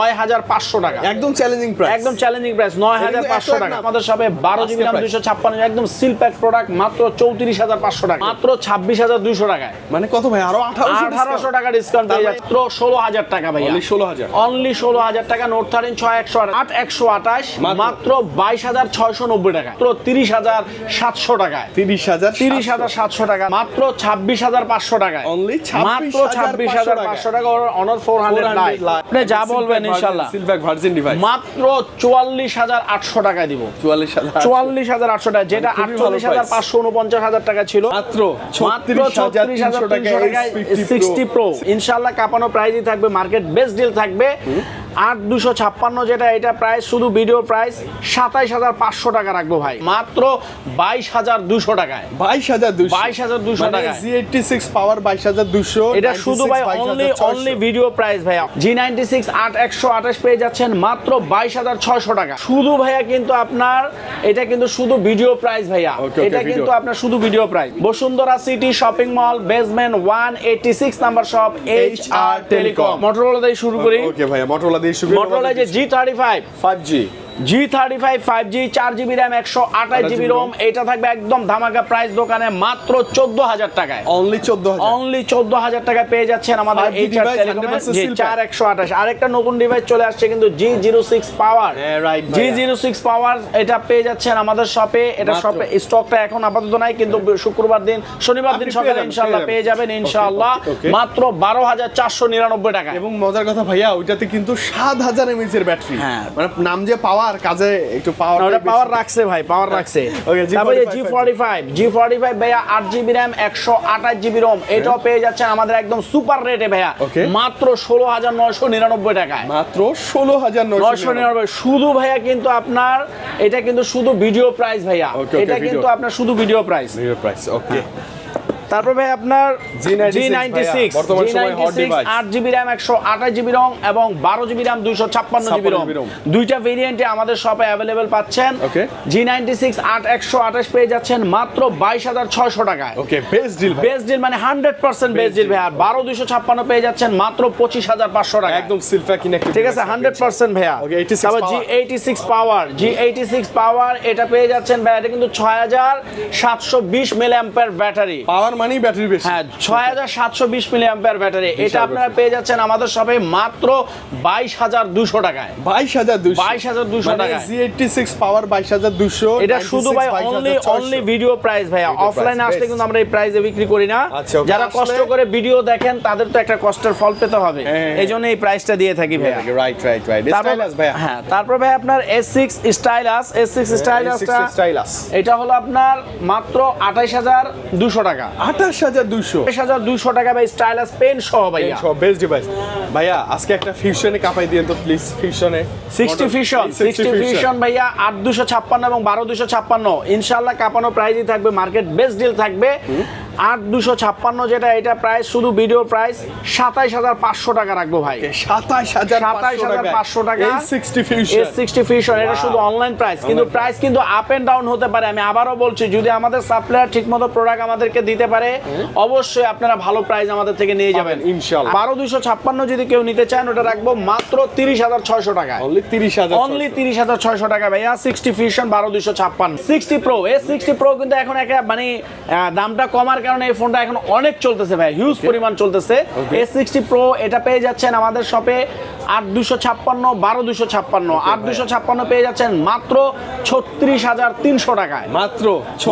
নয় হাজার পাঁচশো টাকা। একদম চ্যালেঞ্জিং প্রাইস একদম চ্যালেঞ্জিং প্রাইস নয় হাজার পাঁচশো টাকা। আমাদের সবে বারো জিবি রাম দুইশো ছাপ্পান্ন একদম সিল প্যাক প্রোডাক্ট মাত্র চৌত্রিশ হাজার পাঁচশো টাকা। মাত্র ছাব্বিশ হাজার দুইশো টাকায়। মানে কত ভাই? আরও আঠারোশো টাকা ডিসকাউন্ট পেয়ে মাত্র ষোলো হাজার টাকা ভাই Only 16,000 অনলি ষোলো হাজার টাকা নোট থার্টিন ছয় একশো আট একশো আঠাশ মাত্র। বাইশ হাজার ছয়শো নব্বই টাকা। মাত্র তিরিশ হাজার সাতশো টাকায়। তিরিশ হাজার তিরিশ হাজার সাতশো টাকা মাত্র ছাব্বিশ হাজার পাঁচশো টাকায়। Only মাত্র ছাব্বিশ হাজার পাঁচশো টাকা অনর ফোর হান্ড্রেড আপনি যা বলবেন ইনশাল্লাহ সিলভার ভার্জিন ডিভাইস মাত্র চুয়াল্লিশ হাজার আটশো টাকায় দিব। চুয়াল্লিশ হাজার চুয়াল্লিশ হাজার আটশো টাকা যেটা খুবই ভালো আটচল্লিশ হাজার পাঁচশো উনপঞ্চাশ হাজার টাকা ছিল মাত্র মাত্র ছত্রিশ হাজার ছত্রিশ হাজার তিনশো তিনশো টাকা টাকায় সিক্সটি প্রো ইনশাল্লাহ কাপানো প্রাইজই থাকবে মার্কেট বেস্ট ডিল থাকবে। আট দুশো ছাপ্পান্ন যেটা এটা প্রাইস শুধু ভিডিও প্রাইস সাতাইশ হাজার পাঁচশো টাকা রাখব ভাই। মাত্র বাইশ হাজার দুশো টাকায়। বাইশ হাজার দুশো। 22,200 টাকায়। জি এইটটি সিক্স পাওয়ার বাইশ হাজার দুশো এটা শুধু ভাই অনলি অনলি ভিডিও প্রাইস ভাইয়া। জি নাইনটি সিক্স আট একশো আঠাশ পেয়ে যাচ্ছেন মাত্র বাইশ হাজার ছয়শো টাকা। শুধু ভাইয়া কিন্তু আপনার এটা কিন্তু শুধু ভিডিও প্রাইস ভাইয়া। এটা কিন্তু আপনার শুধু video price Bashundhara city shopping mall basement one eighty six number shop H R telecom Motorola দিয়ে শুরু করি। ওকে ভাইয়া মোটরোলা শুরু মোটরোলা যে G thirty five five G G thirty five five G চার জিবি র্যাম একশো আঠাশ GB Rome এটা থাকবে একদম ধামাকা প্রাইস দোকানে মাত্র চোদ্দ হাজার টাকায়। অনলি চোদ্দ অনলি চোদ্দ হাজার টাকা পেয়ে যাচ্ছেন আমাদের এই চার device, টেলিকমের 100% জি seal চার একশো আঠাশ। আরেকটা নতুন ডিভাইস চলে আসছে কিন্তু G zero six power G zero six power এটা পেয়ে যাচ্ছেন আমাদের শপে এটা শপে স্টকটা এখন আপাতত নাই কিন্তু শুক্রবার দিন শনিবার দিন সকালে ইনশাল্লাহ পেয়ে যাবেন ইনশাল্লাহ. মাত্র বারো হাজার চারশো নিরানব্বই টাকা এবং মজার কথা ভাইয়া ওইটাতে কিন্তু সাত হাজার এমএইচ এর ব্যাটারি হ্যাঁ। মানে নাম যে পাওয়ার কাজে একটু পাওয়ার ওটা পাওয়ার রাখছে ভাই পাওয়ার রাখছে। Okay, G45 তারপরে G forty five G forty five ভাইয়া আট জিবি র্যাম একশো আঠাশ জিবি রোম এটাও পেয়ে যাচ্ছেন আমাদের একদম সুপার রেটে ভাইয়া। মাত্র ষোলো হাজার নয়শো নিরানব্বই টাকায়। মাত্র ষোলো হাজার নয়শো নিরানব্বই। শুধু ভাইয়া কিন্তু আপনার এটা কিন্তু শুধু ভিডিও প্রাইস ভাইয়া। এটা কিন্তু আপনার শুধু video price video price okay তারপর ভাই আপনার জি নাইনটি সিক্স। আট জিবি র্যাম একশো আঠাশ জিবি রং এবং বারো জিবি র্যাম দুইশো ছাপ্পান্ন জিবি রং দুইটা ভেরিয়েন্টে আমাদের শপে অ্যাভেলেবেল পাচ্ছেন। জি নাইনটি সিক্স আট একশো আঠাশ পেয়ে যাচ্ছেন মাত্র বাইশ হাজার ছয়শো টাকায়। Okay best deal best deal মানে হান্ড্রেড পার্সেন্ট বেস্ট ডিল ভাই আর বারো দুইশো ছাপ্পান্ন পেয়ে যাচ্ছেন মাত্র পঁচিশ হাজার পাঁচশো টাকা একদম সিলফা কিনে ঠিক আছে হান্ড্রেড পার্সেন্ট ভাইয়া। Okay, 86 তারপর জি এইটি সিক্স পাওয়ার জি এইটি সিক্স পাওয়ার এটা পেয়ে যাচ্ছেন ভাইয়া এটা কিন্তু ছয় হাজার সাতশো বিশ মিলি অ্যাম্পের ব্যাটারি পাওয়ার মানেই ব্যাটারি বেশি। হ্যাঁ ছয় হাজার সাতশো বিশ মিলি ব্যাটারি এটা আপনারা পেয়ে যাচ্ছেন আমাদের সবে মাত্র বাইশ হাজার দুশো টাকায়। বাইশ হাজার দুশো। 22,200 টাকায়। জি এইটটি সিক্স পাওয়ার বাইশ হাজার দুশো এটা শুধু ভাই only only video price offline আসলে কিন্তু আমরা এই প্রাইসে বিক্রি করি না। আচ্ছা, যারা কষ্ট করে ভিডিও দেখেন তাদের তো একটা কষ্টের ফল পেতে হবে। হ্যাঁ। এই জন্য এই প্রাইসটা দিয়ে থাকি ভাইয়া। রাইট রাইট রাইট তারপর স্টাইলাস হ্যাঁ তারপর ভাই আপনার এস সিক্স স্টাইলাস সিক্স স্টাইলাসটা স্টাইলাস এটা হলো আপনার মাত্র আঠাইশ হাজার দুশো টাকা। আঠাশ হাজার দুশো আঠাইশ হাজার দুশো টাকা ভাই স্টাইলাস পেন সহ ভাইয়া। সব বেস্ট ডিভাইস ভাইয়া আজকে একটা ফিউশনে কাপাই দিয়ে তো প্লিজ ফিউশনে সিক্সটি ফিশন সিক্সটি ফিশন ভাইয়া আট দুশো ছাপ্পান্ন এবং বারো দুশো ছাপ্পান্ন। ইনশাল্লাহ কাপানো প্রাইজই থাকবে মার্কেট বেস্ট ডিল থাকবে। আট দুশো ছাপ্পান্ন যেটা এটা প্রাইস শুধু ভিডিও প্রাইস সাতাইশ হাজার পাঁচশো টাকা রাখব ভাই। সাতাশ হাজার সাতাইশ হাজার পাঁচশো টাকা। সিক্সটি ফিউশন সিক্সটি এটা শুধু অনলাইন প্রাইস কিন্তু প্রাইস কিন্তু আপ এন্ড ডাউন হতে পারে আমি আবারও বলছি যদি আমাদের সাপ্লায়ার ঠিকমতো প্রোডাক্ট আমাদেরকে দিতে পারে অবশ্যই আপনারা ভালো প্রাইস আমাদের থেকে নিয়ে যাবেন। পাবেন, ইনশাআল্লাহ। বারো দুশো ছাপ্পান্ন যদি কেউ নিতে চান ওটা রাখব মাত্র তিরিশ হাজার ছয়শো টাকায় অনলি তিরিশ হাজার অনলি তিরিশ হাজার ছয়শো টাকা ভাইয়া সিক্সটি ফিউশন বারো দুশো ছাপ্পান্ন। সিক্সটি প্রো এ সিক্সটি প্রো কিন্তু এখন একটা মানে দামটা কমার কারণে এই ফোনটা এখন অনেক চলতেছে ভাই। হিউজ পরিমাণ চলতেছে। এস সিক্সটি প্রো এটা পেয়ে যাচ্ছেন আমাদের শপে আট দুশো ছাপ্পান্ন বারো দুশো ছাপ্পান্ন আট দুশো ছাপ্পান্ন পেয়ে যাচ্ছেন মাত্র ছত্রিশ হাজার তিনশো টাকায়। মাত্র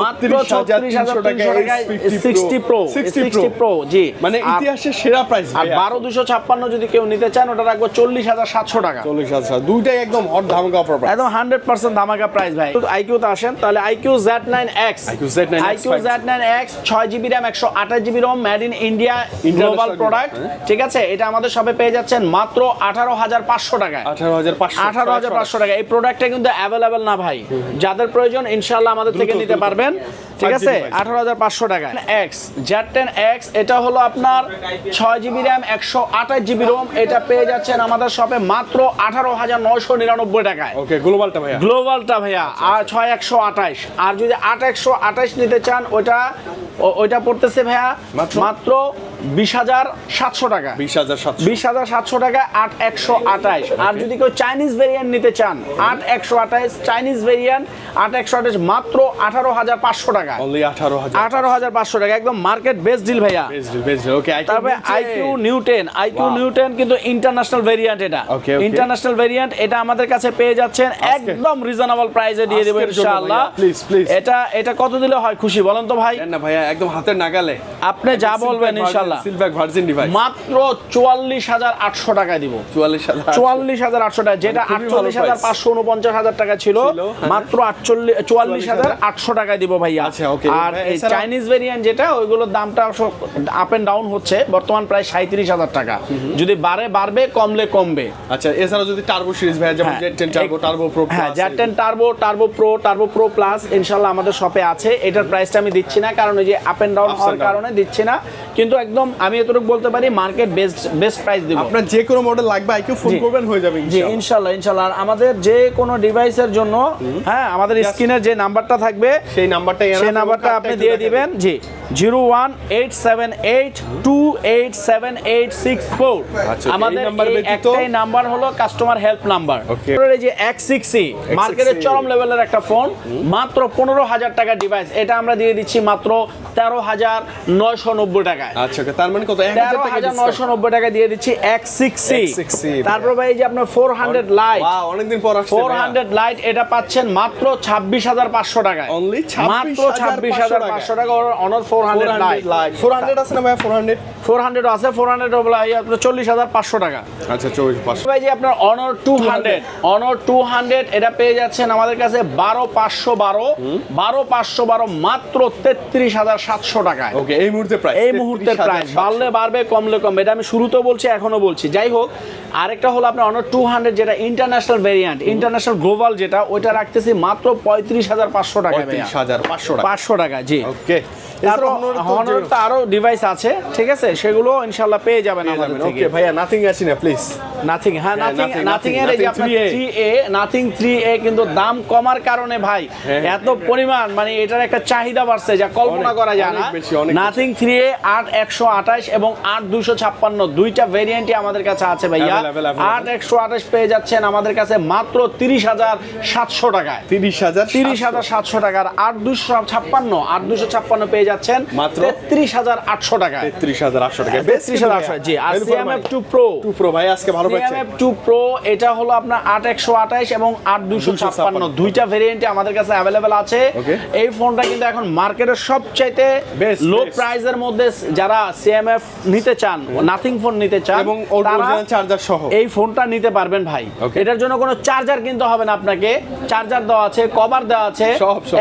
মাত্র ছত্রিশ হাজার ছত্রিশ হাজার তিনশো টাকা তিনশো টাকায় সিক্সটি প্রো সিক্সটি প্রো জি। মানে ইতিহাসের সেরা প্রাইস আর বারো দুশো ছাপ্পান্ন যদি কেউ নিতে চান ওটা রাখব চল্লিশ হাজার সাতশো টাকা। চল্লিশ হাজার দুইটাই একদম হট ধামাকা প্রাইস একদম হান্ড্রেড পার্সেন্ট ধামাকা প্রাইস ভাই। আইকিউতে আসেন তাহলে iQOO Z nine X iQOO Z nine X ছয় জিবি র্যাম একশো আঠাশ GB ROM made in India global product. ঠিক আছে? এটা আমাদের সবে পেয়ে যাচ্ছেন মাত্র আঠারো হাজার পাঁচশো টাকায়। আঠারো হাজার পাঁচশো আঠারো হাজার পাঁচশো টাকা এই প্রোডাক্টটা কিন্তু অ্যাভেলেবেল না ভাই। যাদের প্রয়োজন ইনশাল্লাহ আমাদের থেকে নিতে পারবেন। ঠিক আছে। আঠারো হাজার পাঁচশো টাকা এক্স জেড টেন এক্স এটা হলো আপনার ছয় জিবি র্যাম একশো আঠাশ জিবি রোম এটা পেয়ে যাচ্ছেন আমাদের শপে মাত্র আঠারো হাজার নয়শো নিরানব্বই টাকায়। ওকে গ্লোবালটা ভাইয়া। গ্লোবালটা ভাইয়া আর ছয় একশো আঠাশ। আর যদি আট একশো আঠাশ নিতে চান ওইটা ওইটা পড়তেছে ভাইয়া মাত্র? মাত্র বিশ হাজার সাতশো টাকা। বিশ হাজার সাতশো। বিশ হাজার সাতশো টাকা আট একশো আঠাশ। আর যদি কেউ চাইনিজ ভেরিয়েন্ট নিতে চান আট একশো আঠাশ চাইনিজ ভেরিয়েন্ট আট একশো আঠাশ মাত্র আঠারো হাজার পাঁচশো টাকা। অনলি টাকা একদম মার্কেট বেস্ট ডিল ভাইয়া। বেশ ওকে তারপরে আইকিউ নিউ আইকিউ Wow. কিন্তু ইন্টারন্যাশনাল ভেরিয়েন্ট এটা। Okay, okay. ইন্টারন্যাশনাল ভেরিয়েন্ট এটা আমাদের কাছে পেয়ে যাচ্ছেন। একদম রিজনেবল প্রাইসে দিয়ে দেবো ইনশাআল্লাহ। ভাইয়া, please, please. এটা এটা কত দিলে হয় খুশি বলেন তো ভাই? না ভাইয়া একদম হাতের নাগালে। আপনি যা বলবেন ইনশাআল্লাহ। সিলভার ভার্জিন ডিভাইস মাত্র চুয়াল্লিশ হাজার আটশো টাকায় দিব। চুয়াল্লিশ হাজার চুয়াল্লিশ হাজার আটশো টাকা যেটা খুবই ভালো আটচল্লিশ হাজার পাঁচশো উনপঞ্চাশ হাজার টাকা ছিল হ্যাঁ। মাত্র আটচল্লিশ চুয়াল্লিশ হাজার আটশো টাকায় দিব ভাইয়া। আচ্ছা, okay। আর ভাই, চাইনিজ ভেরিয়েন্ট যেটা ওইগুলোর দামটা আপ এন্ড ডাউন হচ্ছে। বর্তমান প্রায় সাঁত্রিশ হাজার টাকা। যদি বাড়ে বাড়বে কমলে কমবে। আচ্ছা এছাড়া যদি টার্বো সিরিজ ভাইয়া যেমন। Z ten turbo turbo pro হ্যাঁ Z ten turbo turbo pro turbo pro plus ইনশাল্লাহ আমাদের শপে আছে। এটার প্রাইসটা আমি দিচ্ছি না কারণ ওই যে আপ এন্ড ডাউন হওয়ার কারণে দিচ্ছি না। কিন্তু একদম আমি এতটুকু বলতে পারি মার্কেট বেস্ট বেস্ট প্রাইস দিব। আপনার যে কোনো মডেল লাগবে আইকিউ ফোন করবেন হয়ে যাবে জি ইনশাআল্লাহ। ইনশাল্লাহ ইনশাল্লাহ আর আমাদের যে কোনো ডিভাইসের জন্য হ্যাঁ আমাদের স্ক্রিনের যে নাম্বারটা থাকবে সেই নাম্বারটাই সেই নাম্বারটা আপনি দিয়ে দিবেন? জি। Zero one eight seven eight two eight seven eight six four. আচ্ছা, আমাদের একটাই নাম্বার হলো কাস্টমার হেল্প নাম্বার এই যে সিক্স সি মার্কেটের চরম লেভেলের একটা ফোন মাত্র পনেরো হাজার টাকা ডিভাইস এটা আমরা দিয়ে দিচ্ছি মাত্র তেরো হাজার নয়শো নব্বই টাকায়। আচ্ছা তার মানে কত? তেরো হাজার নয়শো নব্বই টাকা দিয়ে দিচ্ছি সিক্স সি তারপর ভাই যে আপনার ফোর হান্ড্রেড লাইট অনেকদিন পর ফোর হান্ড্রেড লাইট এটা পাচ্ছেন মাত্র ছাব্বিশ হাজার পাঁচশো টাকায়। মাত্র ছাব্বিশ হাজার পাঁচশো টাকা Honor four hundred 400 light light 400 আছে না ভাইয়া 400 ফোর হান্ড্রেড আছে ফোর হান্ড্রেড আপনার চল্লিশ হাজার পাঁচশো টাকা। আচ্ছা 24 500 ভাই যে আপনার Honor two hundred Honor two hundred এটা পেয়ে যাচ্ছেন আমাদের কাছে বারো পাঁচশো বারো বারো পাঁচশো বারো মাত্র তেত্রিশ হাজার সাতশো টাকায়। ওকে এই মুহূর্তে প্রাইস এই মুহূর্তের প্রাইস বাড়লে বাড়বে কমলে কমবে এটা আমি শুরুতেও বলছি এখনও বলছি। যাই হোক আরেকটা হলো আপনার অনার টু হান্ড্রেড যেটা ইন্টারন্যাশনাল ভেরিয়েন্ট ইন্টারন্যাশনাল গ্লোবাল যেটা ওইটা রাখতেছি মাত্র পঁয়ত্রিশ হাজার পাঁচশো টাকা 35500 টাকা। পাঁচশো টাকা জি। ওকে। তারপর হনর তো আরও ডিভাইস আছে ঠিক আছে? সেগুলো ইনশাল্লাহ পেয়ে যাবেন আমাদের থেকে। ওকে ভাইয়া নাথিং আছি না প্লিজ নাথিং হ্যাঁ হ্যাঁ, নাথিং নাথিং এর এই যে আপনার 3A 3A নাথিং 3A কিন্তু দাম কমার কারণে ভাই হ্যাঁ। এত পরিমাণ মানে এটার একটা চাহিদা বাড়ছে যা কল্পনা করা যায় না। নাথিং 3A 8128 এবং 8256 দুইটা ভেরিয়েন্টই আমাদের কাছে আছে ভাইয়া। Available, available. 8128 পেয়ে যাচ্ছেন আমাদের কাছে মাত্র 30700 টাকায়। 30000 তিরিশ হাজার সাতশো টাকার আট দুশো ছাপ্পান্ন আট দুশো ছাপ্পান্ন পেয়ে যাচ্ছেন মাত্র? তেত্রিশ হাজার আটশো টাকা 33800 টাকা তেত্রিশ হাজার আটশো জি আর CMF two pro two pro ভাই। আজকে ভালো পাচ্ছেন। সিএমএফ টু প্রো এটা হলো আপনার আট একশো আঠাশ এবং আট দুশো ছাপ্পান্ন। দুইটা ভেরিয়েন্টে আমাদের কাছে অ্যাভেলেবেল আছে। এই ফোনটা কিন্তু এখন মার্কেটের সবচাইতে লো. প্রাইসের মধ্যে যারা সিএমএফ নিতে চান নাথিং ফোন নিতে চান এবং অরিজিনাল চার্জার সহ। এই ফোনটা নিতে পারবেন ভাই। এটার জন্য কোনো চার্জার কিনতে হবে না আপনাকে। চার্জার দেওয়া আছে কভার দেওয়া আছে।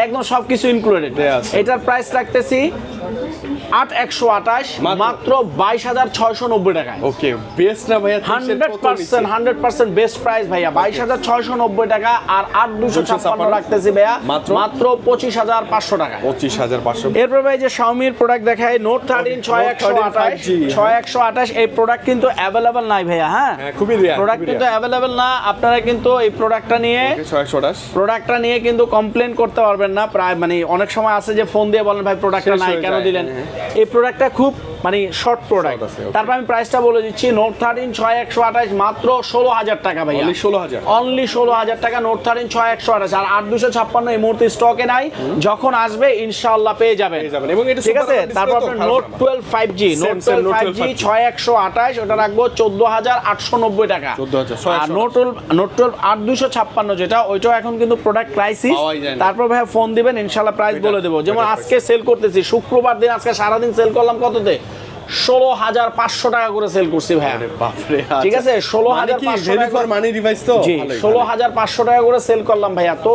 একদম সবকিছু ইনক্লুডেড আছে। এটার প্রাইস রাখতেছি করছি আট একশো আঠাশ মাত্র? বাইশ হাজার ছয়শো নব্বই টাকায়। ওকে বেস্ট না ভাইয়া? Hundred percent hundred percent best price ভাইয়া। বাইশ হাজার ছয়শো নব্বই টাকা আর আট দুশো ছাপ্পান্ন রাখতেছি ভাইয়া। মাত্র? মাত্র পঁচিশ হাজার পাঁচশো টাকা 25500 এরপর ভাই যে শাওমির প্রোডাক্ট দেখায় নোট থার্টিন ছয় একশো আঠাশ ছয় একশো আঠাশ এই প্রোডাক্ট কিন্তু অ্যাভেলেবেল নাই ভাইয়া হ্যাঁ? হ্যাঁ, খুবই প্রোডাক্ট কিন্তু। অ্যাভেলেবেল না আপনারা কিন্তু এই প্রোডাক্টটা নিয়ে 628 প্রোডাক্টটা নিয়ে কিন্তু কমপ্লেন করতে পারবেন না। প্রায় মানে অনেক সময় আছে যে ফোন দিয়ে বলেন ভাই প্রোডাক্টটা নাই কেন দিলেন? হ্যাঁ, এই প্রোডাক্টটা খুব মানে শর্ট প্রোডাক্ট তারপর আমি প্রাইসটা বলে দিচ্ছি নোট থার্টিন ছয় একশো আঠাশ মাত্র ষোলো হাজার টাকা ভাই Only 16,000 অনলি ষোলো হাজার টাকা নোট থার্টিন ছয় একশো আঠাশ। আর আট দুশো ছাপ্পান্ন এই মুহূর্তে স্টকে নাই। যখন আসবে ইনশাআল্লাহ পেয়ে যাবেন। এটা ঠিক আছে? তারপর আপনার note twelve five G note twelve five G ছয় একশো আঠাশ ওটা রাখব চোদ্দ হাজার আটশো নব্বই টাকা। আর নোট টুয়েলভ নোট টুয়েলভ আট দুশো ছাপ্পান্ন যেটা ওইটাও এখন কিন্তু প্রোডাক্ট ক্রাইসিস। তারপর ভাই ফোন দিবেন ইনশাল্লাহ প্রাইস বলে দেবো। যেমন আজকে সেল করতেছি শুক্রবার দিন আজকে সারাদিন সেল করলাম কততে? ষোলো হাজার পাঁচশো টাকা করে সেল করছি ভাইয়া। আরে বাপরে ঠিক আছে, 16,500 রেডি টাকা ফর মানি ডিভাইস তো? ষোলো হাজার পাঁচশো টাকা করে সেল করলাম ভাইয়া। তো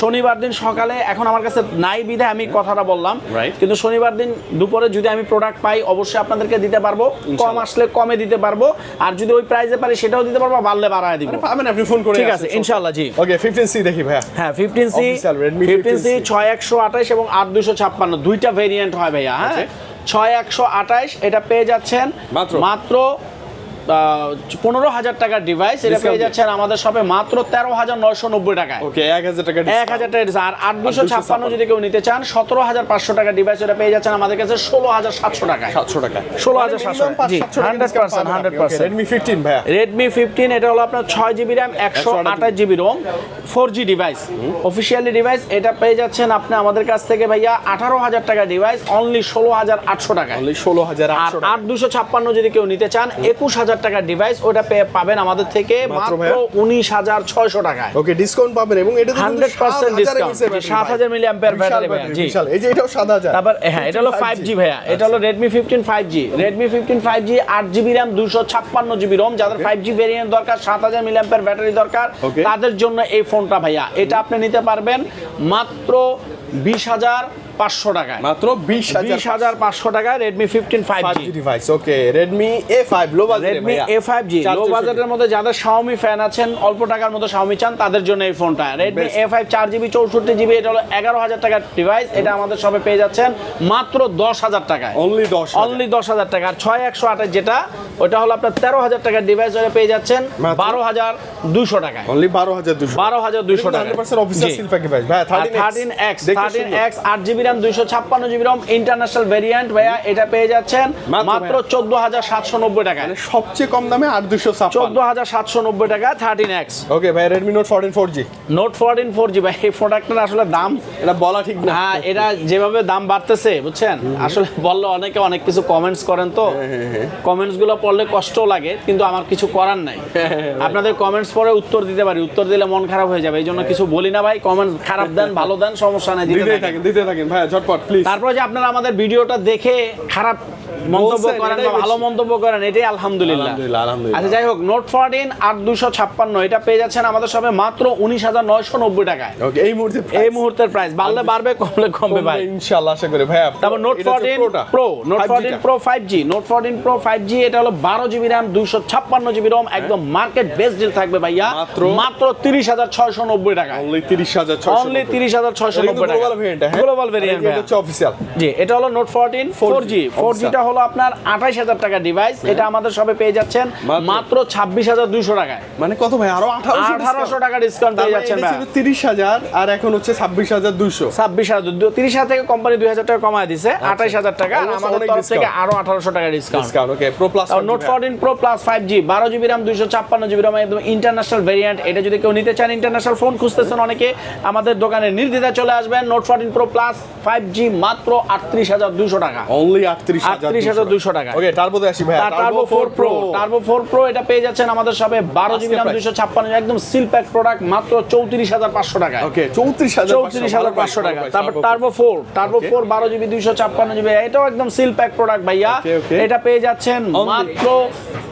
শনিবার দিন সকালে এখন আমার কাছে নাই বিধায় আমি কথাটা বললাম। কিন্তু শনিবার দিন দুপুরে যদি আমি প্রোডাক্ট পাই অবশ্যই আপনাদেরকে দিতে পারব। কম আসলে কমে দিতে পারব। আর যদি ওই প্রাইসে পারি সেটাও দিতে পারব বাড়লে বাড়ায় দিব। পাবেন আপনি ফোন করে ঠিক আছে ইনশাল্লাহ জি। ওকে 15 সি দেখি ভাইয়া। হ্যাঁ fifteen C Official Redmi fifteen C 15C ছয় একশো আঠাশ এবং আট দুশো ছাপ্পান্ন। দুইটা ভেরিয়েন্ট হয় ভাইয়া হ্যাঁ? আচ্ছা। ছয় একশো আঠাশ এটা পেয়ে যাচ্ছেন মাত্র? পনেরো হাজার টাকার ডিভাইস এটা পেয়ে। যাচ্ছেন আমাদের শপে মাত্র তেরো হাজার নয়শো নব্বই টাকায়। ওকে 1000 টাকা এক হাজার টাকা আর আট দুশো ছাপ্পান্ন যদি কেউ নিতে চান সতেরো হাজার পাঁচশো টাকা ডিভাইস এটা পেয়ে যাচ্ছেন আমাদের কাছে ষোলো হাজার সাতশো টাকায়। 700 টাকা 16,700 জি, 100% 100% রেডমি 15 ভাইয়া। রেডমি ফিফটিন এটা হলো আপনার ছয় জিবি র্যাম একশো আঠাশ GB ROM four G device officially device এটা পেয়ে যাচ্ছেন আপনি আমাদের কাছ থেকে ভাইয়া আঠারো হাজার টাকা ডিভাইস অনলি ষোলো হাজার আটশো টাকা অনলি 16800 টাকা আট দুশো ছাপ্পান্ন যদি কেউ নিতে চান একুশ হাজার টাকার ডিভাইস ওটা পেয়ে পাবেন আমাদের থেকে মাত্র উনিশ হাজার ছয়শো টাকায়। ওকে ডিসকাউন্ট পাবেন এবং এটা তো 100% discount, জি, 7000 milliampere battery ভাইয়া, জি। বিশাল। এই যে এটাও 7000 তারপর হ্যাঁ এটা হলো ফাইভ জি ভাইয়া এটা হলো Redmi fifteen five G Redmi fifteen five G আট জিবি র্যাম দুশো ছাপ্পান্ন জিবি রোম যাদের ফাইভ জি ভেরিয়েন্ট দরকার সাত হাজার মিলিয়াম্পের ব্যাটারি দরকার তাদের জন্য এই ফোনটা ভাইয়া। এটা আপনি নিতে পারবেন মাত্র বিশ হাজার পাঁচশো টাকায়। মাত্র 20000 বিশ হাজার পাঁচশো। টাকায় Redmi fifteen five G device okay Redmi A5 low budget Redmi A five G low বাজেটের মধ্যে যাদের শাওমি ফ্যান আছেন অল্প টাকার মধ্যে শাওমি চান তাদের জন্য এই ফোনটা রেডমি এ ফাইভ চার জিবি চৌষট্টি জিবি এটা হলো এগারো হাজার টাকার ডিভাইস এটা আমাদের সবে পেয়ে যাচ্ছেন মাত্র দশ হাজার টাকায়। অনলি 10 অনলি দশ হাজার টাকা। আর ছয় একশো আঠাশ যেটা ওটা হলো আপনার তেরো হাজার টাকার ডিভাইস ওটা পেয়ে যাচ্ছেন বারো হাজার দুশো টাকায়। অনলি 12200 বারো হাজার দুশো টাকা 100% অফিসিয়াল সিল প্যাকেজ ভাই ভাই থার্টিন এক্স থার্টিন এক্স আট জিবি র্যাম দুইশো ছাপ্পান্ন জিবি রম ইন্টারন্যাশনাল ভেরিয়েন্ট ভাইয়া এটা পেয়ে যাচ্ছেন মাত্র চোদ্দ হাজার সাতশো নব্বই মানে সবচেয়ে কম দামে 8256 চোদ্দ হাজার সাতশো নব্বই টাকা থার্টিন এক্স ওকে ভাই Redmi note 14 4G note fourteen four G ভাই এই প্রোডাক্টের আসলে দাম এটা বলা ঠিক না। হ্যাঁ এটা যেভাবে দাম বাড়তেছে বুঝছেন? আসলে বললে অনেকে অনেক কিছু কমেন্টস করেন তো। হ্যাঁ, কমেন্টসগুলো পড়লে কষ্ট লাগে কিন্তু আমার কিছু করার নাই। আপনাদের কমেন্টস পরে উত্তর দিতে পারি। উত্তর দিলে মন খারাপ হয়ে যাবে এই জন্য কিছু বলি না ভাই। কমেন্টস খারাপ দেন ভালো দেন সমস্যা নাই দিতে। থাকেন। দিতে থাকেন ভাই। ঝটপট প্লিজ তারপরে যে আপনারা আমাদের ভিডিওটা দেখে খারাপ মন্তব্য করেন ভালো মন্তব্য করেন এটাই আলহামদুলিল্লাহ। আচ্ছা যাই হোক নোট ফোরটিন আট দুশো ছাপ্পান্ন এটা পেয়ে যাচ্ছেন আমাদের সবে মাত্র উনিশ হাজার নয়শো নব্বই টাকায়। এই মুহূর্তে এই মুহূর্তের প্রাইস বাড়লে বাড়বে কমলে কমবে ভাই। ইনশাআল্লাহ আশা করি। ভাই তারপর note fourteen pro note fourteen pro five G note fourteen pro five G এটা হলো বারো জিবি র্যাম দুশো ছাপ্পান্ন জিবি রম একদম মার্কেট বেস্ট ডিল থাকবে ভাইয়া। মাত্র- তিরিশ হাজার ছয়শো নব্বই টাকা অনলি 30600 অনলি তিরিশ হাজার ছয়শো নব্বই টাকা। গ্লোবাল ভেরিয়েন্ট হ্যাঁ? গ্লোবাল ভেরিয়েন্ট এটা হচ্ছে অফিসিয়াল জি এটা হলো note fourteen four G four official। জিটা হলো আপনার আঠাইশ হাজার টাকা ডিভাইস এটা আমাদের সবে পেয়ে যাচ্ছেন মাত্র- ছাব্বিশ হাজার দুইশো টাকায়। মানে কত ভাই? আরও আঠারোশো টাকা ডিসকাউন্ট পেয়ে যাচ্ছেন ভাই। 30000 আর এখন হচ্ছে 26200 ছাব্বিশ হাজার তিরিশ হাজার থেকে কোম্পানি দুই হাজার টাকা কমায় দিছে। আঠাইশ হাজার টাকা আমাদের তরফ থেকে আরও আঠারোশো টাকা discount okay pro plus note fourteen pro plus five G বারো জিবি র্যাম দুইশো ছাপ্পান্ন জিবি র্যাম একদম ইন্টারন্যাশনাল ভেরিয়েন্ট এটা যদি কেউ নিতে চান ইন্টারন্যাশনাল ফোন খুঁজতেছেন অনেকে আমাদের দোকানে নির্দ্বিধায় চলে আসবেন। Note fourteen pro plus five G মাত্র আটত্রিশ হাজার দুশো টাকা। অনলি 38200 38,200 টাকা। ওকে টার্বোতে আসি ভাই Turbo four Pro Turbo four Pro এটা পেয়ে যাচ্ছেন আমাদের সবে বারো জিবি র্যাম price? দুইশো ছাপ্পান্ন একদম সিল প্যাক প্রোডাক্ট মাত্র চৌত্রিশ হাজার পাঁচশো টাকা ওকে 34500 চৌত্রিশ হাজার পাঁচশো টাকা তারপর Turbo four Turbo Okay. Four বারো জিবি দুইশো ছাপ্পান্ন জিবি এটাও একদম সিল প্যাক প্রোডাক্ট ভাইয়া Okay, okay. এটা পেয়ে যাচ্ছেন Only- মাত্র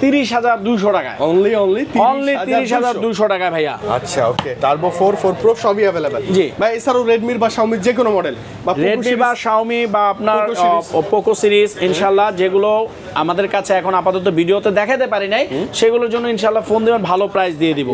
তিরিশ হাজার দুইশো টাকায় অনলি অনলি অনলি তিরিশ হাজার দুইশো টাকা ভাইয়া আচ্ছা ওকে টার্বো 4 4 প্রো সবই अवेलेबल জি। ভাই এছাড়াও রেডমির বা শাওমির যে কোনো মডেল বা Poco রেডমি series- বা শাওমি বা আপনার Poco series। পোকো সিরিজ ইনশাল্লাহ যেগুলো আমাদের কাছে এখন আপাতত ভিডিওতে দেখাতে পারি নাই সেগুলোর জন্য ইনশাল্লাহ ফোন দিবেন ভালো প্রাইস দিয়ে দিব।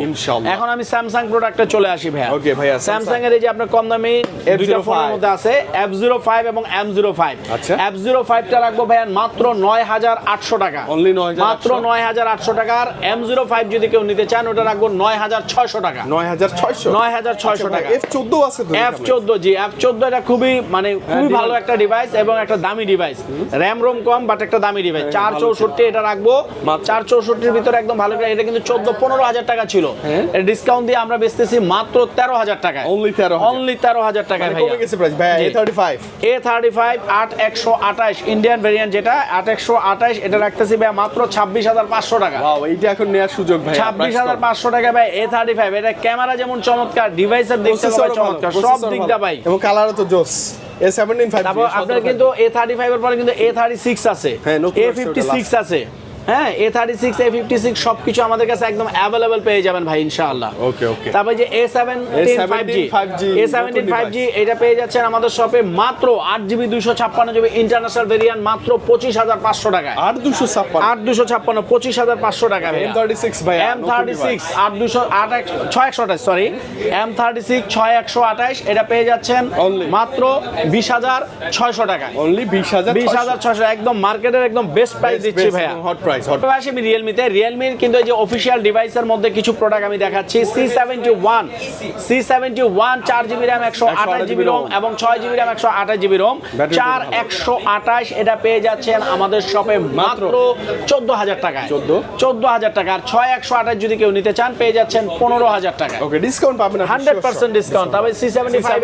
এখন আমি স্যামসাং প্রোডাক্টে চলে আসি ভাইয়া। Okay, ভাইয়া, স্যামসাং এর এই যে আপনার কম দামি দুইটা ফোনের মধ্যে আছে এফ জিরো ফাইভ এবং এম জিরো ফাইভ আচ্ছা। এফ জিরো ফাইভটা রাখব ভাইয়া মাত্র নয় হাজার আটশো টাকা। Only 9,800 মাত্র নয় হাজার আটশো টাকার এম জিরো ফাইভ যদি কেউ নিতে চান ওটা রাখব নয় হাজার ছয়শো টাকা। 9600 9,600 টাকা। F14 আছে তো এফ চোদ্দ জি এফ চোদ্দ এটা খুবই মানে খুবই হ্যাঁ, ভালো একটা ডিভাইস এবং একটা দামি ডিভাইস র্যাম রোম কম বাট একটা দামি ডিভাইস চার হ্যাঁ, চৌষট্টি এটা রাখব। চার চৌষট্টির ভিতরে একদম ভালো এটা কিন্তু চোদ্দ পনেরো হাজার টাকা ছিল। হ্যাঁ। ডিসকাউন্ট দিয়ে আমরা বেচতেছি মাত্র তেরো হাজার টাকায়। Only 13,000 অনলি তেরো হাজার টাকায় কমে গেছে প্রাইস ভাই জি। A35 এ থার্টি ফাইভ আট একশো আঠাশ ইন্ডিয়ান ভেরিয়েন্ট যেটা আট একশো আঠাশ এটা রাখতেছি ভাই মাত্র ছাব্বিশ হাজার পাঁচশো টাকা। এইটা এখন নেয়ার সুযোগ ভাই ছাব্বিশ হাজার পাঁচশো টাকা ভাই এ থার্টি ফাইভ এটা ক্যামেরা যেমন চমৎকার ডিভাইসের ভাই চমৎকার। সব দিকটা ভাই। এবং কালারও তো জোস। এ সেভেন্টিন ফাইভ তারপর আপনার কিন্তু এ থার্টি ফাইভ এর পরে কিন্তু এ থার্টি সিক্স আছে। হ্যাঁ, নতুন এ আসছে ফিফটি ওটা সিক্স আছে। হ্যাঁ A thirty six A fifty six সবকিছু আমাদের কাছে একদম অ্যাভেলেবেল পেয়ে যাবেন ভাই ইনশাআল্লাহ। Okay, okay. তারপর যে A seven five G A seventeen five G এটা পেয়ে যাচ্ছেন আমাদের শপে মাত্র আট জিবি দুইশো ছাপ্পান্ন জিবি ইন্টারন্যাশনাল ভেরিয়েন্ট মাত্র পঁচিশ হাজার পাঁচশো টাকায়। আর দুশো ছাপ্পান্ন। আট দুশো ছাপ্পান্ন পঁচিশ হাজার পাঁচশো টাকা এম থার্টি সিক্স ভাই এম থার্টি সিক্স আট দুশো আট এক ছয় একশো আঠাশ সরি এম থার্টি সিক্স ছয় একশো আঠাশ এটা পেয়ে যাচ্ছেন মাত্র বিশ হাজার ছয়শো টাকা অনলি বিশ হাজার বিশ হাজার ছয়শো একদম মার্কেটের একদম বেস্ট প্রাইস দিচ্ছি ভাইয়া। হট প্রাইস হট তবে আসি আমি রিয়েলমিতে রিয়েলমির কিন্তু এই যে অফিসিয়াল ডিভাইসের মধ্যে কিছু প্রোডাক্ট আমি দেখাচ্ছি। C seventy one C seventy one চার জিবি র্যাম একশো আঠাশ জিবি রোম এবং ছয় জিবি র্যাম একশো আঠাশ জিবি রোম চার একশো আঠাশ এটা পেয়ে যাচ্ছেন আমাদের শপে মাত্র চোদ্দ হাজার টাকায়। 14 চোদ্দ হাজার টাকা। আর ছয় একশো আঠাশ যদি কেউ নিতে চান পেয়ে যাচ্ছেন পনেরো হাজার টাকায়। ওকে ডিসকাউন্ট পাবেন হান্ড্রেড পার্সেন্ট ডিসকাউন্ট তবে সি সেভেন্টি ফাইভ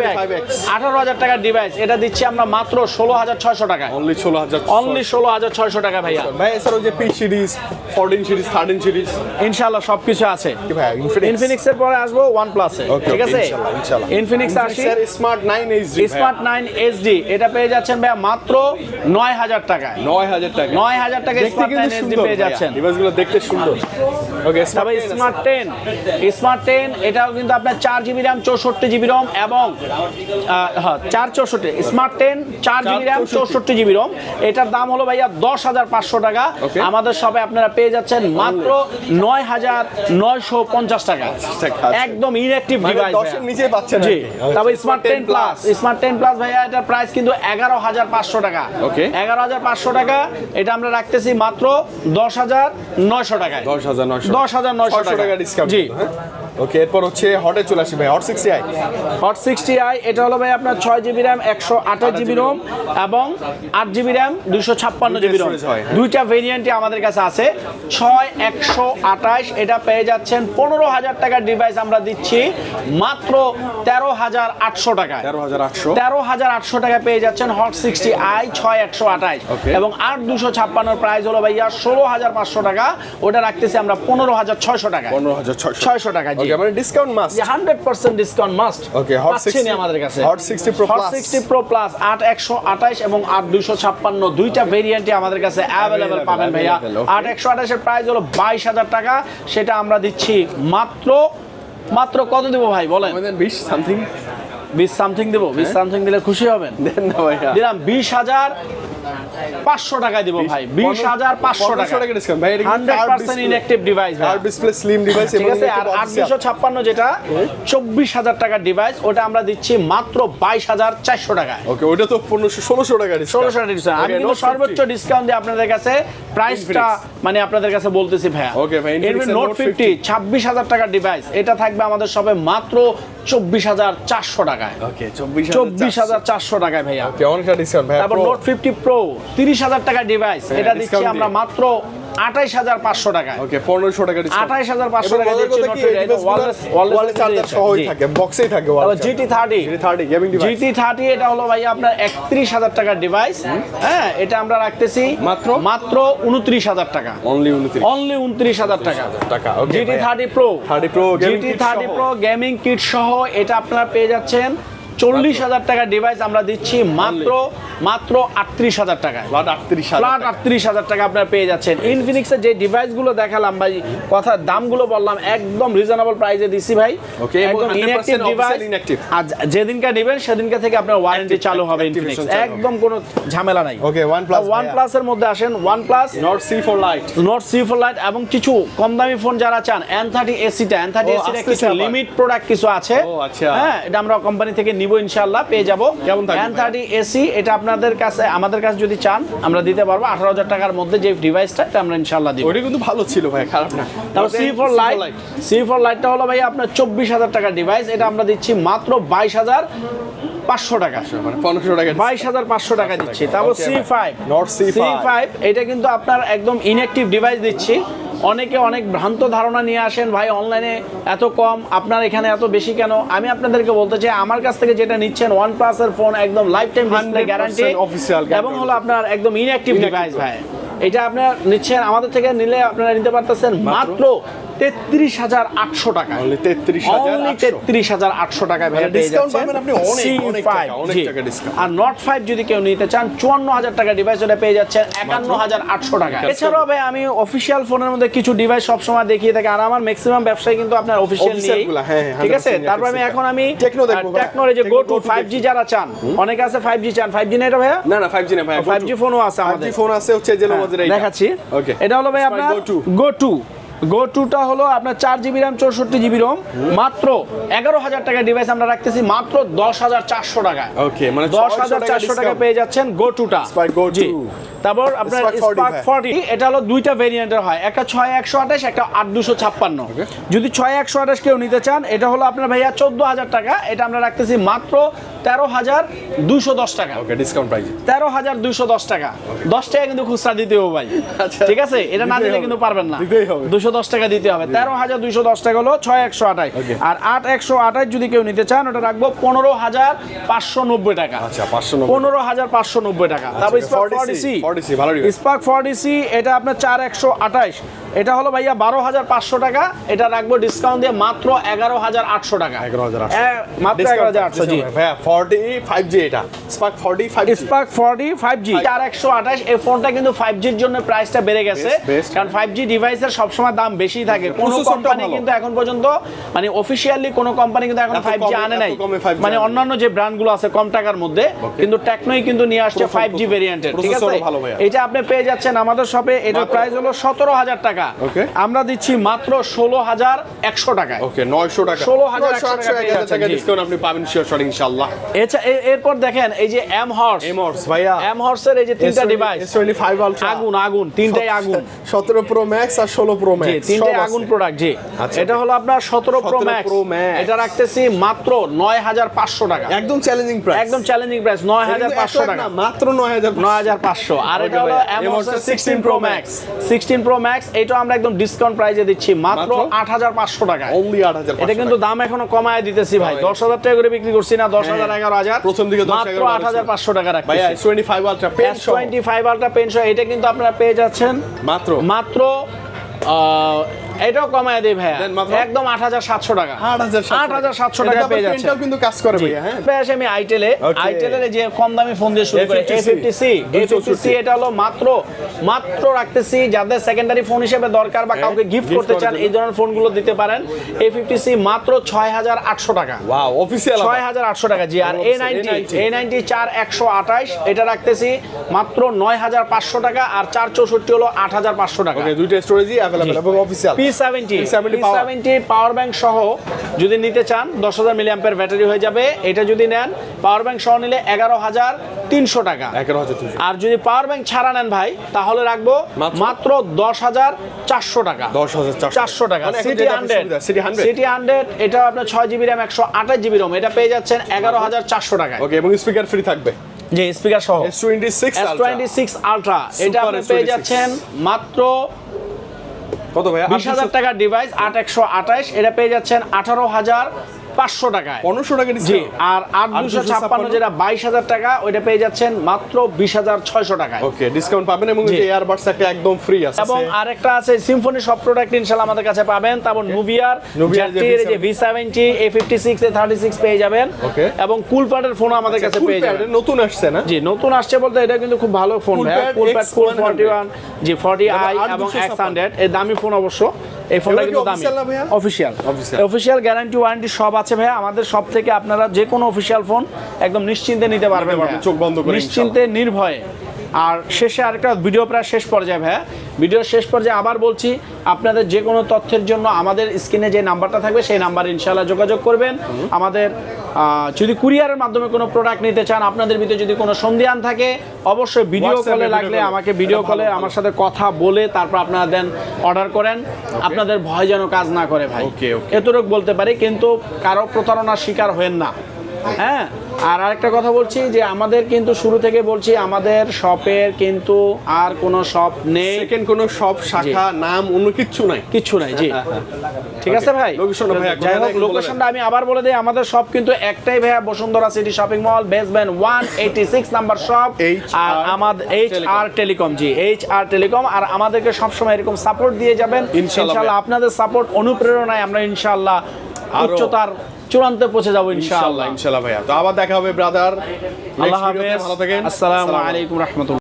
আঠারো হাজার টাকার ডিভাইস এটা দিচ্ছি আমরা মাত্র ষোলো হাজার ছয়শো টাকায়। অনলি ষোলো হাজার অনলি ষোলো হাজার ছয়শো টাকা ভাইয়া। ভাই এছাড়াও যে P series fourteen series thirteen series ইনশাল্লাহ সবকিছু আছে। কি ভাই ইনফিনিক্স ইনফিনিক্সের পরে আসব ওয়ান প্লাসে ঠিক আছে? ইনফিনিক্স আসি। Smart 9 HD smart nine HD এটা পেয়ে যাচ্ছেন মাত্র নয় হাজার টাকায়। 9000 টাকা নয় হাজার টাকা স্মার্ট নাইন এইচডি পেয়ে যাচ্ছেন। ডিভাইসগুলো দেখতে সুন্দর। ওকে তবে স্মার্ট টেন স্মার্ট টেন এটাও কিন্তু আপনার চার জিবি র্যাম চৌষট্টি জিবি রম এবং হ্যাঁ চার চৌষট্টি স্মার্ট টেন চার জিবি র্যাম 64 চৌষট্টি। জিবি রম এটার দাম হলো ভাইয়া দশ হাজার পাঁচশো টাকা। Okay. আমাদের সবাই আপনারা পেয়ে যাচ্ছেন মাত্র নয় হাজার নয়শো পঞ্চাশ টাকা। টাকা একদম ইনঅ্যাক্টিভ মানে ডিভাইস 10 নিচে পাচ্ছেন জি। তবে smart ten plus smart ten plus ভাইয়া এটার প্রাইস কিন্তু এগারো হাজার পাঁচশো টাকা। ওকে এগারো হাজার পাঁচশো টাকা। এটা আমরা রাখতেছি মাত্র দশ হাজার নয়শো টাকায়। 10900 দশ হাজার নয়শো টাকা টাকা ডিসকাউন্ট জি। ওকে এরপর হচ্ছে হটে চলে আসি ভাই hot 60 I hot sixty I এটা হলো ভাই আপনার ছয় জিবি র্যাম একশো আঠাশ জিবি রোম এবং আট জিবি র্যাম দুইশো ছাপ্পান্ন জিবি রোম দুইটা ভেরিয়েন্টই আমাদের কাছে আছে। ছয় একশো আঠাশ এটা পেয়ে যাচ্ছেন পনেরো হাজার টাকার ডিভাইস আমরা দিচ্ছি মাত্র তেরো হাজার আটশো টাকায়। 13800 তেরো হাজার আটশো টাকা পেয়ে যাচ্ছেন হট সিক্সটি আই ছয় একশো আঠাশ. এবং আট দুশো ছাপ্পান্নর প্রাইস হলো ভাইয়া ষোলো হাজার পাঁচশো টাকা ওটা রাখতেছি আমরা পনেরো হাজার ছয়শো টাকা 15600 ছয়শো। টাকা জি। ওকে মানে ডিসকাউন্ট মাস যে hundred percent discount must Okay, Hot 60 আমাদের কাছে। Hot 60 Pro hot Plus। Sixty pro plus আট একশো আঠাশ এবং আট দুইশো ছাপ্পান্ন দুইটা ভেরিয়েন্টে আমাদের কাছে Available, পাবেন ভাইয়া। available, okay. আট একশো আঠাশের প্রাইস হলো বাইশ হাজার টাকা। সেটা আমরা দিচ্ছি মাত্র মাত্র কত দেবো ভাই বলেন? আমাদের 20 সামথিং বিশ সামথিং দেবো বিশ হ্যাঁ। সামথিং দিলে খুশি হবেন? দেন না ভাইয়া। দিলাম বিশ হাজার পাঁচশো টাকা দিব ভাই। বিশ হাজার পাঁচশো টাকা। ভাই হান্ড্রেড পার্সেন্ট ইনঅ্যাক্টিভ ডিভাইস আর ডিসপ্লে স্লিম ডিভাইস ঠিক আছে আর আট দুশো ছাপ্পান্ন যেটা চব্বিশ হাজার টাকার ডিভাইস ওটা আমরা দিচ্ছি মাত্র বাইশ হাজার চারশো টাকায়। ওকে ওটা তো 1500 1600 টাকা ষোলোশো টাকা ডিসকাউন্ট আমি কিন্তু সর্বোচ্চ ডিসকাউন্ট দিয়ে আপনাদের কাছে প্রাইসটা মানে আপনাদের কাছে বলতেছি ভাইয়া। Okay ভাই, নোট ফিফটি ছাব্বিশ হাজার টাকার ডিভাইস এটা থাকবে আমাদের সবে মাত্র চব্বিশ হাজার চারশো টাকায়। ওকে চব্বিশ হাজার চারশো। টাকায় ভাইয়া। ওকে অনেকটা ডিসকাউন্ট ভাই তারপর নোট ফিফটি প্রো তিরিশ হাজার টাকার ডিভাইস হ্যাঁ, এটা দিচ্ছি আমরা মাত্র আঠাইশ হাজার পাঁচশো টাকায়। ওকে 1500 টাকা আঠাইশ হাজার পাঁচশো টাকা থাকে বক্সেই থাকে GT thirty GT30 gaming device GT thirty এটা হলো ভাই আপনার একত্রিশ হাজার টাকার ডিভাইস হ্যাঁ এটা আমরা রাখতেছি মাত্র? মাত্র উনত্রিশ হাজার টাকা। অনলি 29 অনলি উনত্রিশ হাজার টাকা। টাকা GT thirty pro 30 Pro gaming GT thirty pro gaming kit সহ এটা আপনারা পেয়ে যাচ্ছেন। চল্লিশ হাজার টাকার ডিভাইস আমরা দিচ্ছি মাত্র মাত্র আটত্রিশ হাজার টাকায়। প্লাট 38000 ফ্ল্যাট আটত্রিশ হাজার টাকা আপনারা পেয়ে যাচ্ছেন। ইনফিনিক্সের যে ডিভাইসগুলো দেখালাম ভাই কথা দামগুলো বললাম একদম রিজনেবল প্রাইসে দিছি ভাই। Okay, এবং একদম 100% ইনঅ্যাক্টিভ ডিভাইস আর যেদিনকে নেবেন সেদিনকে থেকে আপনার ওয়ারেন্টি চালু হবে ইনফিনিক্স একদম কোনো ঝামেলা নাই। Okay one. প্লাসের মধ্যে আসেন one plus Nord C four lite note C four lite এবং কিছু কম দামি ফোন যারা চান এন থার্টি এসিটা এন থার্টি এসিটা কিছু লিমিট প্রোডাক্ট কিছু আছে। আচ্ছা। হ্যাঁ এটা আমরা কোম্পানি থেকে নিব। ইনশাল্লাহ পেয়ে যাব। কেমন এন থার্টি এসি এটা আপনাদের কাছে আমাদের কাছে যদি চান আমরা দিতে পারব। আঠারো হাজার টাকার মধ্যে যে ডিভাইসটা এটা আমরা ইনশাল্লাহ দিব। ওটা কিন্তু ভালো ছিল ভাই খারাপ না। তারপর C four lite C four লাইটটা হলো ভাই আপনার চব্বিশ হাজার টাকার ডিভাইস এটা আমরা দিচ্ছি মাত্র বাইশ হাজার পাঁচশো টাকা। মানে 1500 টাকা বাইশ হাজার পাঁচশো টাকা দিচ্ছি। তারপর C five Not C5 C five এটা কিন্তু আপনার একদম ইনঅ্যাক্টিভ ডিভাইস দিচ্ছি। অনেকে অনেক ভ্রান্ত ধারণা নিয়ে আসেন ভাই অনলাইনে এত কম আপনার এখানে এত বেশি কেন? আমি আপনাদেরকে বলতে চাই আমার কাছ থেকে যেটা নিচ্ছেন ওয়ান প্লাসের ফোন একদম লাইফ টাইম ডিসপ্লে 100% গ্যারান্টি এবং হলো আপনার একদম ইনঅ্যাক্টিভ ডিভাইস ভাই। এটা আপনার নিচ্ছেন আমাদের থেকে নিলে আপনারা নিতে পারতেছেন মাত্র তেত্রিশ হাজার আটশো টাকা। Only 33,800 Only 33,800 টাকায় ভাইয়া মানে পেয়ে যাচ্ছেন। পাবেন আপনি অনেক, অনেক C5 টাকা, জি। টাকা discount। আর নট ফাইভ যদি কেউ নিতে চান চুয়ান্ন হাজার টাকা ডিভাইস ওটা পেয়ে যাচ্ছেন একান্ন হাজার আটশো টাকা। এছাড়াও ভাই আমি অফিসিয়াল ফোনের মধ্যে কিছু ডিভাইস সবসময় দেখিয়ে থাকি আর আমার ম্যাক্সিমাম ব্যবসায় কিন্তু আপনার অফিসিয়াল Official হ্যাঁ, হ্যাঁ, ঠিক আছে? তারপর আমি এখন আমি Tecno দেখব টেকনোর যে গো টু ফাইভ জি যারা চান অনেকে আছে ফাইভ জি চান। ফাইভ জি না এটা ভাইয়া? না না 5G না ভাই ফাইভ জি ফোনও আছে আমাদের। ফোন আছে হচ্ছে যে দেখাচ্ছি। ওকে এটা হলো ভাই আপনার Go 2 গো টু গো টুটা হলো আপনার চার জিবি র্যাম চৌষট্টি জিবি রোম মাত্র এগারো হাজার টাকা ডিভাইস আমরা রাখতেছি মাত্র দশ হাজার চারশো টাকায়। Okay, মানে দশ হাজার চারশো টাকা পেয়ে যাচ্ছেন গো টুটা 2 তারপর আপনার স্পার্ক ফর্টি এটা হলো দুইটা ভেরিয়েন্টের হয়। একটা ছয় একশো আঠাশ একটা আট দুশো ছাপ্পান্ন। যদি ছয় একশো আঠাশ কেউ নিতে চান এটা হলো আপনার ভাইয়া চোদ্দ হাজার টাকা। এটা আমরা রাখতেছি মাত্র তেরো হাজার দুশো দশ টাকা। ওকে ডিসকাউন্ট প্রাইস তেরো হাজার দুইশো দশ টাকা। দশ টাকা কিন্তু খুচরা দিতে হবে ভাই। আচ্ছা। ঠিক আছে? এটা না দিলে কিন্তু পারবেন না। দুশো দশ টাকা দিতে হবে। তেরো হাজার দুইশো দশ টাকা হলো ছয় একশো আঠাশ. আর আট একশো আঠাশ যদি কেউ নিতে চান ওটা রাখব পনেরো হাজার পাঁচশো নব্বই টাকা। আচ্ছা 590 পনেরো হাজার পাঁচশো নব্বই টাকা। তারপর spark 40C, forty C. 40C, ভালো। স্পার্ক ফর্টি সি এটা আপনার চার একশো আঠাশ। এটা হলো ভাইয়া বারো হাজার পাঁচশো টাকা। এটা রাখব ডিসকাউন্ট দিয়ে মাত্র এগারো হাজার আটশো টাকা। 11,800 এ, মাত্র এগারো হাজার আটশো জি। ভাইয়া 40 5G এটা। Spark 40 5G spark forty five G চার একশো আঠাশ এই ফোনটা কিন্তু ফাইভ জির জন্য প্রাইসটা বেড়ে গেছে। Best, best. কারণ ফাইভ জি ডিভাইসের সবসময় দাম বেশি থাকে। কোনো কোম্পানি কিন্তু এখন পর্যন্ত মানে অফিসিয়ালি কোনো কোম্পানি কিন্তু এখন ফাইভ জি আনে নাই। মানে অন্যান্য যে ব্র্যান্ডগুলো আছে কম টাকার মধ্যে কিন্তু টেকনোই কিন্তু নিয়ে আসছে ফাইভ জি। ভেরিয়েন্টের ঠিক আছে। এটা আপনি পেয়ে যাচ্ছেন আমাদের শপে এটার প্রাইস হলো সতেরো হাজার টাকা। Okay. আমরা দিচ্ছি মাত্র ষোলো হাজার একশো টাকায়। ওকে 900 টাকা। 16,100 900 টাকা টাকা ডিসকাউন্ট আপনি পাবেন শিওর শট ইনশাআল্লাহ। এরপর দেখেন এই যে এম হর্স এমর্স ভাইয়া। এম হর্সের এই যে তিনটা ডিভাইস S25 আলট্রা আগুন আগুন তিনটাই আগুন। 17 প্রো ম্যাক্স আর 16 প্রো ম্যাক্স তিনটাই আগুন প্রোডাক্ট জি। আচ্ছা। এটা হলো আপনার সতেরো প্রো ম্যাক্স। এটা রাখতেছি মাত্র নয় হাজার পাঁচশো টাকা। একদম চ্যালেঞ্জিং প্রাইস একদম চ্যালেঞ্জিং প্রাইস নয় হাজার পাঁচশো টাকা। মাত্র 9000 নয় হাজার পাঁচশো। আর এটা হলো M হর্সের sixteen pro max sixteen pro max এটাও আমরা একদম ডিসকাউন্ট প্রাইসে দিচ্ছি মাত্র? আট হাজার পাঁচশো টাকা অনলি 8000 এটা কিন্তু দাম এখনও কমায় দিতেছি ভাই। দশ হাজার টাকা করে বিক্রি করছি না দশ হাজার হ্যাঁ। এগারো হাজার। প্রথম দিকে 10, মাত্র 11 আট হাজার পাঁচশো টাকা রাখছি টোয়েন্টি ফাইভ আলট্রা পেন শো টোয়েন্টি ফাইভ আলট্রা পেনশন এটা কিন্তু আপনারা পেয়ে যাচ্ছেন। মাত্র। মাত্র আহ, এটাও কমায় দেই ভাইয়া দেন মাত্র? একদম আট হাজার সাতশো টাকা 8700 আট হাজার সাতশো এটা টাকা আবার পেয়ে যাচ্ছে পেনটাও কিন্তু কাজ করে ভাইয়া হ্যাঁ এরপরে আসি আমি আইটেলে Okay. আইটেলের যে কম দামি ফোন দিয়ে শুরু করি A50C, A50C A50C এটা হলো মাত্র মাত্র রাখতেছি যাদের সেকেন্ডারি ফোন হিসেবে দরকার বা কাউকে গিফট gift করতে করার চান জন্য। এই ধরনের ফোনগুলো দিতে পারেন A50C মাত্র ছয় হাজার আটশো টাকা ওয়াও অফিশিয়াল ছয় হাজার আটশো টাকা জি আর এ নাইনটি A90 এ নাইনটি চার একশো আঠাশ এটা রাখতেছি মাত্র নয় হাজার পাঁচশো টাকা আর চার চৌষট্টি হলো আট হাজার পাঁচশো টাকা ওকে দুইটা স্টোরেজই अवेलेबल এবং official P seventy P70 P seventy power bank সহ যদি নিতে চান দশ হাজার মিলি অ্যাম্পের ব্যাটারি হয়ে যাবে। এটা যদি নেন পাওয়ার ব্যাংক সহ নিলে এগারো হাজার তিনশো টাকা। আর যদি পাওয়ার ব্যাংক ছাড়া নেন ভাই তাহলে রাখব মাত্র? দশ হাজার চারশো টাকা। দশ হাজার চারশো। টাকা। সিটি হান্ড্রেড সুবিধা, City 100 সিটি হান্ড্রেড এটা আপনার ছয় জিবি র্যাম একশো আঠাশ জিবি রোম এটা পেয়ে যাচ্ছেন এগারো হাজার চারশো টাকা ওকে এবং স্পিকার ফ্রি থাকবে। যে স্পিকার সহ। S26 S twenty six ultra এটা আপনি পেয়ে যাচ্ছেন মাত্র কত ভাই? বিশ হাজার টাকার ডিভাইস আট একশো আঠাশ এটা পেয়ে যাচ্ছেন আঠারো হাজার পাঁচশো টাকায়। 1500 টাকা জি আর আট দুশো ছাপ্পান্ন যেটা বাইশ হাজার টাকা ওইটা পেয়ে যাচ্ছেন মাত্র বিশ হাজার ছয়শো টাকায়। ওকে ডিসকাউন্ট পাবেন এবং। এই একটা একদম ফ্রি আছে। এবং আরেকটা আছে সিম্ফনি সব প্রোডাক্ট ইনশাল্লাহ আমাদের কাছে পাবেন। তারপর মুভিয়ার Nubia র যে V seventy A fifty six A thirty six পেয়ে যাবেন। Okay. এবং কুলপ্যাডের ফোন আমাদের কাছে পেয়ে যাবেন। নতুন আসছে না? জি নতুন আসছে বলতে এটা কিন্তু খুব ভালো phone Coolpad Coolpad cool X100 forty one G forty I এবং এক্স হান্ড্রেড এই দামি ফোন অবশ্য। এই ফোনটা কিন্তু দামি? অফিসিয়াল অফিসিয়াল গ্যারান্টি ওয়ারেন্টি সব আছে ভাইয়া। আমাদের সব থেকে আপনারা যে কোনো অফিসিয়াল ফোন একদম নিশ্চিন্তে নিতে পারবেন। চোখ বন্ধ করে, নিশ্চিন্তে নির্ভয়ে। আর শেষে আরেকটা ভিডিও প্রায় শেষ পর্যায়ে ভাইয়া। ভিডিওর শেষ পর্যায়ে আবার বলছি আপনাদের যে কোনো তথ্যের জন্য আমাদের স্ক্রিনে যে নাম্বারটা থাকবে সেই নাম্বারে ইনশাল্লাহ যোগাযোগ করবেন। আমাদের যদি কুরিয়ারের মাধ্যমে কোনো প্রোডাক্ট নিতে চান আপনাদের ভিতরে যদি কোনো সন্ধিয়ান থাকে অবশ্যই ভিডিও কলে লাগলে আমাকে ভিডিও কলে আমার সাথে কথা বলে তারপর আপনারা দেন অর্ডার করেন। আপনাদের ভয় যেন কাজ না করে ভাই. এতটুকু বলতে পারি কিন্তু কারও প্রতারণার শিকার হবেন না। হ্যাঁ আর আরেকটা কথা বলছি যে আমাদের কিন্তু শুরু থেকে বলছি আমাদের শপের কিন্তু আর কোনো শপ নেই। সেকেন্ড কোনো সব শাখা নাম অন্য কিচ্ছু নাই। কিচ্ছু নাই জি। ঠিক আছে ভাই? যাই হোক লোকেশনটা আমি আবার বলে দিই আমাদের সব কিন্তু একটাই ভাইয়া Bashundhara city shopping mall basement one eighty six number shop আর আমাদের এইচ আর টেলিকম জি এইচ আর টেলিকম আর আমাদেরকে সবসময় এরকম সাপোর্ট দিয়ে যাবেন। ইনশাল্লাহ ইনশাল্লাহ আপনাদের সাপোর্ট অনুপ্রেরণায় আমরা ইনশাল্লাহ উচ্চতার চূড়ান্তে পৌঁছে যাব ইনশাআল্লাহ ইনশাআল্লাহ। ভাইয়া। তো আবার দেখা হবে ব্রাদার আল্লাহ হাফেজ ভালো থাকেন। আসসালামু আলাইকুম। রহমতুল্লাহ।